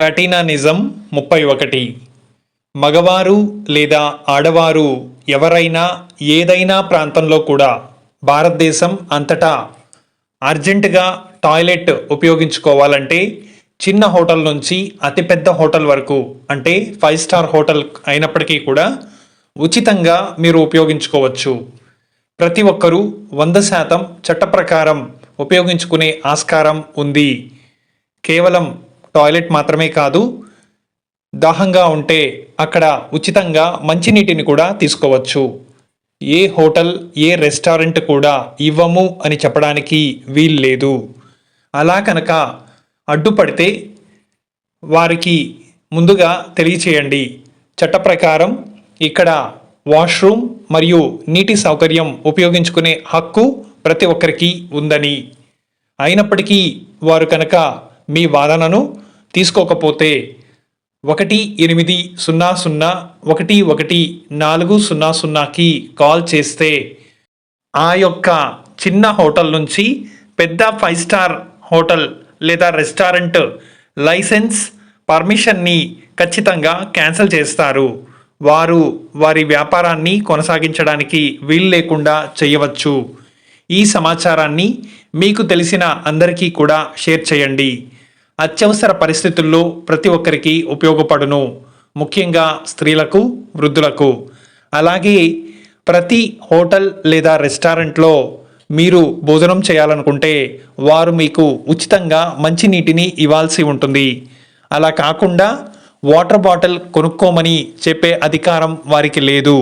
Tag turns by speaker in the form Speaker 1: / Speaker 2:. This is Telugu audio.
Speaker 1: కఠిన నిజం ముప్పై ఒకటి మగవారు లేదా ఆడవారు ఎవరైనా ఏదైనా ప్రాంతంలో కూడా భారతదేశం అంతటా అర్జెంటుగా టాయిలెట్ ఉపయోగించుకోవాలంటే చిన్న హోటల్ నుంచి అతిపెద్ద హోటల్ వరకు అంటే ఫైవ్ స్టార్ హోటల్ అయినప్పటికీ కూడా ఉచితంగా మీరు ఉపయోగించుకోవచ్చు. ప్రతి ఒక్కరూ వంద శాతం చట్ట ప్రకారం ఉపయోగించుకునే ఆస్కారం ఉంది. కేవలం టాయిలెట్ మాత్రమే కాదు దాహంగా ఉంటే అక్కడ ఉచితంగా మంచినీటిని కూడా తీసుకోవచ్చు. ఏ హోటల్ ఏ రెస్టారెంట్ కూడా ఇవ్వము అని చెప్పడానికి వీల్లేదు అలా కనుక అడ్డుపడితే వారికి ముందుగా తెలియచేయండి. చట్ట ప్రకారం ఇక్కడ వాష్రూమ్ మరియు నీటి సౌకర్యం ఉపయోగించుకునే హక్కు ప్రతి ఒక్కరికి ఉందని. అయినప్పటికీ వారు కనుక మీ వాదనను తీసుకోకపోతే ఒకటి ఎనిమిది సున్నా సున్నా ఒకటి ఒకటి నాలుగు సున్నా సున్నాకి కాల్ చేస్తే ఆ యొక్క చిన్న హోటల్ నుంచి పెద్ద ఫైవ్ స్టార్ హోటల్ లేదా రెస్టారెంట్ లైసెన్స్ పర్మిషన్ని ఖచ్చితంగా క్యాన్సిల్ చేస్తారు. వారు వారి వ్యాపారాన్ని కొనసాగించడానికి వీలు లేకుండా చేయవచ్చు. ఈ సమాచారాన్ని మీకు తెలిసిన అందరికీ కూడా షేర్ చేయండి. అత్యవసర పరిస్థితుల్లో ప్రతి ఒక్కరికి ఉపయోగపడును. ముఖ్యంగా స్త్రీలకు వృద్ధులకు. అలాగే ప్రతి హోటల్ లేదా రెస్టారెంట్లో మీరు భోజనం చేయాలనుకుంటే వారు మీకు ఉచితంగా మంచినీటిని ఇవ్వాల్సి ఉంటుంది. అలా కాకుండా వాటర్ బాటిల్ కొనుక్కోమని చెప్పే అధికారం వారికి లేదు.